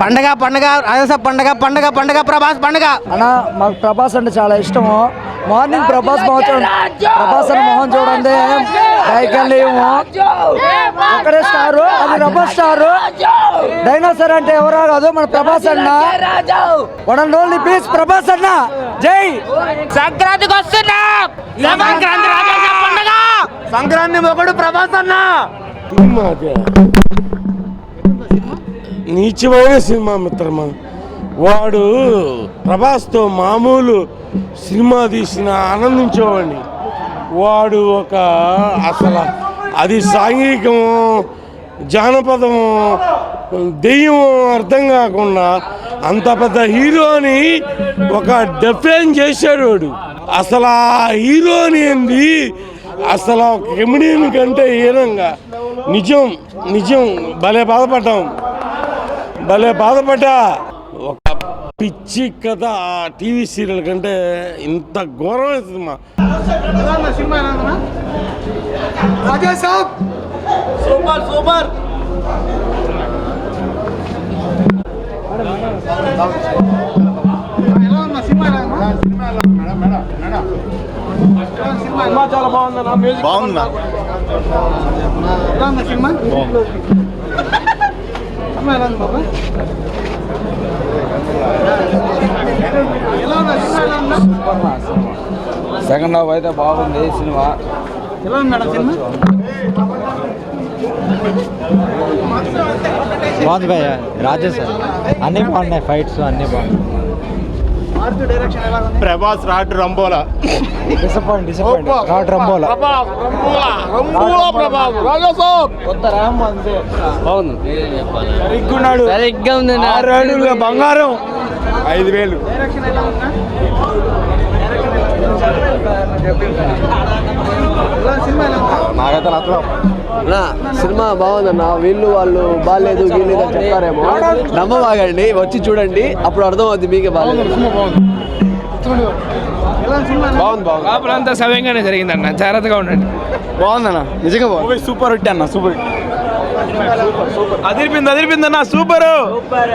పండగ పండగ రాజసాబ్ పండగ పండగ పండగ ప్రభాస్ పండగ. అన్న మాకు ప్రభాస్ అంటే చాలా ఇష్టము. మార్నింగ్ ప్రభాస్ మొహం ప్రభాస్ అని మొహం చూడండి. లేము అక్కడే స్టారు అది రబ్బర్ స్టారు. డైనోసర్ అంటే ఎవరో కాదు మన ప్రభాస్ అన్న. One and only piece Prabhas అన్న. జై. సంక్రాంతికి వస్తున్నా. సంక్రాంతి మొగడు ప్రభాస్ అన్న. నీచమైన సినిమా మిత్రమా? వాడు ప్రభాస్తో మామూలు సినిమా తీసిన ఆనందించేవాడిని. వాడు ఒక అసలు అది సాంఘికం జానపదం దెయ్యం అర్థం కాకుండా అంత పెద్ద హీరోని ఒక డిఫైన్ చేశాడు వాడు. అసలు ఆ హీరోని ఏంది? అసలు ఒక కంటే హీనంగా. నిజం నిజం. భలే బాధపడ్డాం. భలే బాధపడ్డా. ఒక పిచ్చి కథ ఆ టీవీ సీరియల్ కంటే ఇంత ఘోరమైన సినిమా సూపర్ సూపర్! బాగుందా. సెకండ్ హాఫ్ అయితే బాగుంది సినిమా. బాగుంది భయ్య. రాజేష్ అన్ని బాగున్నాయి ఫైట్స్ అన్ని బాగున్నాయి. ప్రభాస్ రాటు రంబోలా. డిసప్పాయింట్ డిసప్పాయింట్ రాట్ రంబోలా. సరిగ్గున్నాడు. సరిగ్గా ఉంది ఆరు అడుగుల బంగారం. ఐదు వేలు. నాకైతే నచ్చడం నా సినిమా బాగుందన్న వీళ్ళు వాళ్ళు బాగాలేదు వీళ్ళు అని చెప్తారేమో. నమ్మబాగండి వచ్చి చూడండి అప్పుడు అర్థం అవుతుంది మీకే బాగాలేదు. బాగుంది బాగుంది. లోపలంతా సవ్యంగానే జరిగిందన్న. జాగ్రత్తగా ఉండండి. బాగుందన్న నిజంగా బాగుంది. సూపర్ హిట్ అన్న సూపర్ అదిరిపింది అదిరిపింది అన్న super super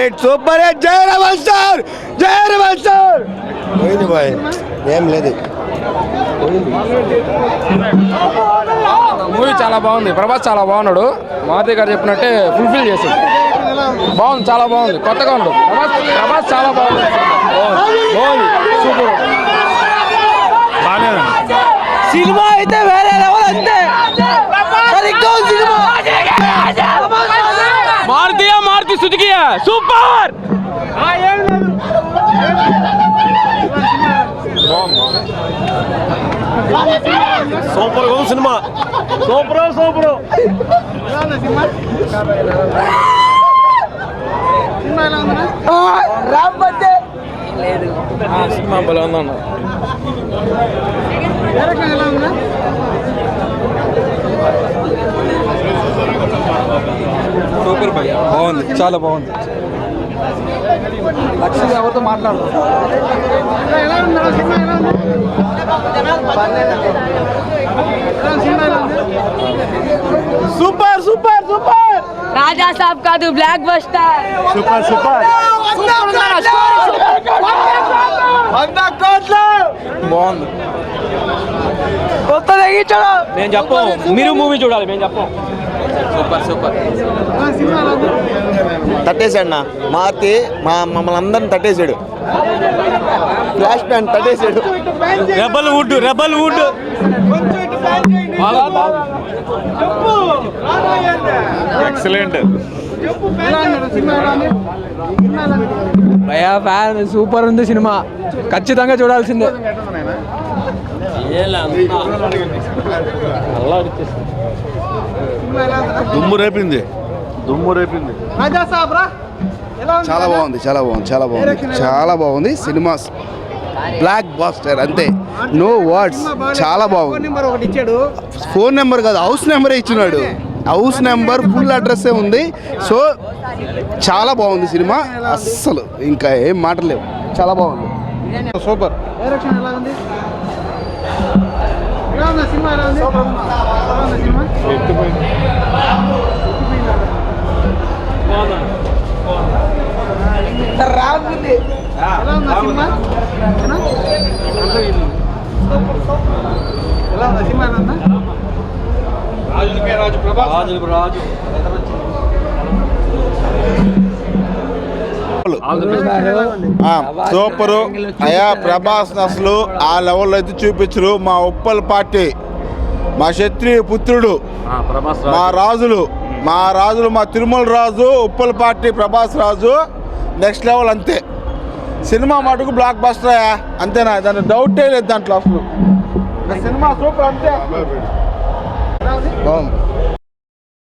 hit super hit. Jaya Raman sir Jaya Raman sir. పోయింది బాయ్ ఏం లేదు. మూవీ చాలా బాగుంది ప్రభాస్ చాలా బాగున్నాడు. మారుతి గారు చెప్పినట్టే ఫుల్ఫిల్ చేశాడు. బాగుంది చాలా బాగుంది కొత్తగా ఉంది. ప్రభాస్ ప్రభాస్ చాలా బాగుంది. బాగుంది సూపర్. సినిమా అయితే వేరే లెవెల్ అంతే. మారుతియా మారుతి సుజుకియా? సూపర్! సూపర్ ఉంది సినిమా. Super super. సినిమా భలే ఉందన్న. సూపర్ భయ్య బాగుంది. చాలా బాగుంది. లక్ష్మి ఎవరితో మాట్లాడు super super super. Raja Saab కాదు బ్లాక్ బస్టర్. Super super. బాగుంది. కొత్త తగ్గించడం నేను చెప్పం. మీరు మూవీ చూడాలి మేము చెప్పం. Super super. తట్టేశాడు నా. మార్తి మా మమ్మల్ని అందరిని తట్టేశాడు. ఫ్లాష్ ప్యాన్ తట్టేశాడు. Rebel wood rebel wood. Excellent. భయ్యా ఫ్యాన్ సూపర్ ఉంది సినిమా. ఖచ్చితంగా చూడాల్సిందే. దుమ్ము రేపింది. దుమ్ము రేపింది. చాలా బాగుంది చాలా బాగుంది చాలా బాగుంది చాలా బాగుంది. సినిమా బ్లాక్ బాస్టర్ అంతే. నో వర్డ్స్ చాలా బాగుంది. ఒకటి ఇచ్చాడు. ఫోన్ నెంబర్ కాదు హౌస్ నెంబరే ఇచ్చినాడు. హౌస్ నెంబర్ ఫుల్ అడ్రస్సే ఉంది. సో చాలా బాగుంది సినిమా. అస్సలు ఇంకా ఏం మాటలు లేవు. చాలా బాగుంది. సూపర్ డైరెక్షన్ ఎలా ఉంది ఎలా ఉంది సినిమా ఎలా ఉంది ఎలా ఉంది సినిమా ఎలా ఉంది సినిమా ఏనా? ఎలా ఉంది సినిమా ఎలా ఉందా సూపరు. అయా ప్రభాస్ అసలు ఆ లెవెల్లో అయితే చూపించరు. మా ఉప్పల్ పార్టీ మా క్షత్రియ పుత్రుడు మా రాజులు మా రాజులు మా Tirumala Raju Uppal party Prabhas Raju next level అంతే. సినిమా మటుకు బ్లాక్ బస్టర్ అయ్యా అంతేనా? దాని డౌటే లేదు దాంట్లో అసలు. సినిమా సూపర్ అంతే.